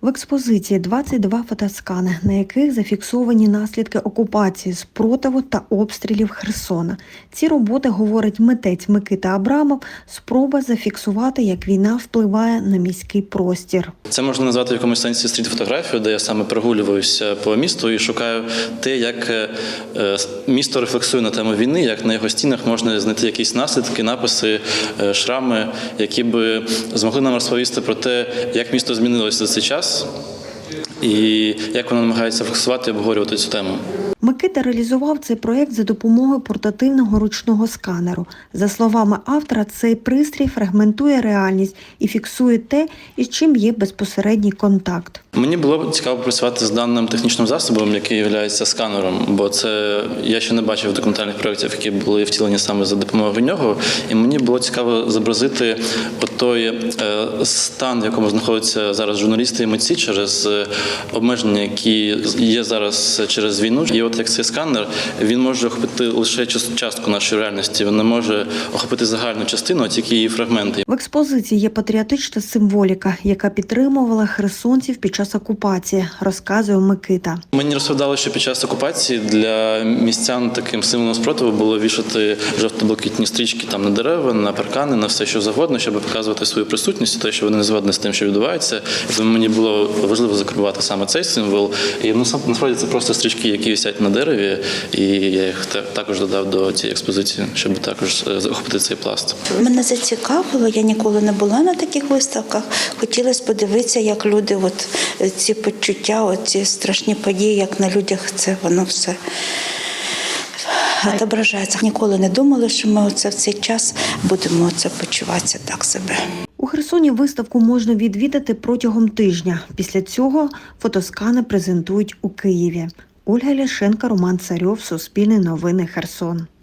В експозиції 22 фотоскани, на яких зафіксовані наслідки окупації, спротиву та обстрілів Херсона. Ці роботи, говорить митець Микита Абрамов, спроба зафіксувати, як війна впливає на міський простір. Це можна назвати в якомусь сенсі стріт-фотографію, де я саме прогулююся по місту і шукаю те, як е, е, місто рефлексує на тему війни, як на його стінах можна знайти якісь наслідки, написи, е, шрами, які би змогли нам розповісти про те, як місто змінилося за цей час, і як вони намагається фіксувати і обговорювати цю тему. Микита реалізував цей проєкт за допомогою портативного ручного сканеру. За словами автора, цей пристрій фрагментує реальність і фіксує те, із чим є безпосередній контакт. Мені було цікаво працювати з даним технічним засобом, який є сканером, бо це я ще не бачив документальних проєктів, які були втілені саме за допомогою нього. І мені було цікаво зобразити той е, стан, в якому знаходяться зараз журналісти і митці через е, обмеження, які є зараз через війну. І от як цей сканер він може охопити лише час- частку нашої реальності. Він не може охопити загальну частину, а тільки її фрагменти. В експозиції є патріотична символіка, яка підтримувала херсонців під час окупації, розказує Микита. Мені розповідали, що під час окупації для містян таким символом спротиву було вішати жовто-блакитні стрічки там на дерева, на паркани, на все що завгодно, щоб показувати свою присутність, те, що вони не згодні з тим, що відбувається. Тому мені було важливо закарбувати саме цей символ. І ну, насправді це просто стрічки, які висять на дереві, і я їх також додав до цієї експозиції, щоб також е, охопити цей пласт. Мене зацікавило, я ніколи не була на таких виставках. Хотілося подивитися, як люди, от е, ці почуття, от ці страшні події, як на людях це воно все відображається. Ніколи не думали, що ми оце в цей час будемо оце почуватися так себе. У Херсоні виставку можна відвідати протягом тижня. Після цього фотоскани презентують у Києві. Ольга Ляшенка, Роман Царьов, Суспільне новини Херсон.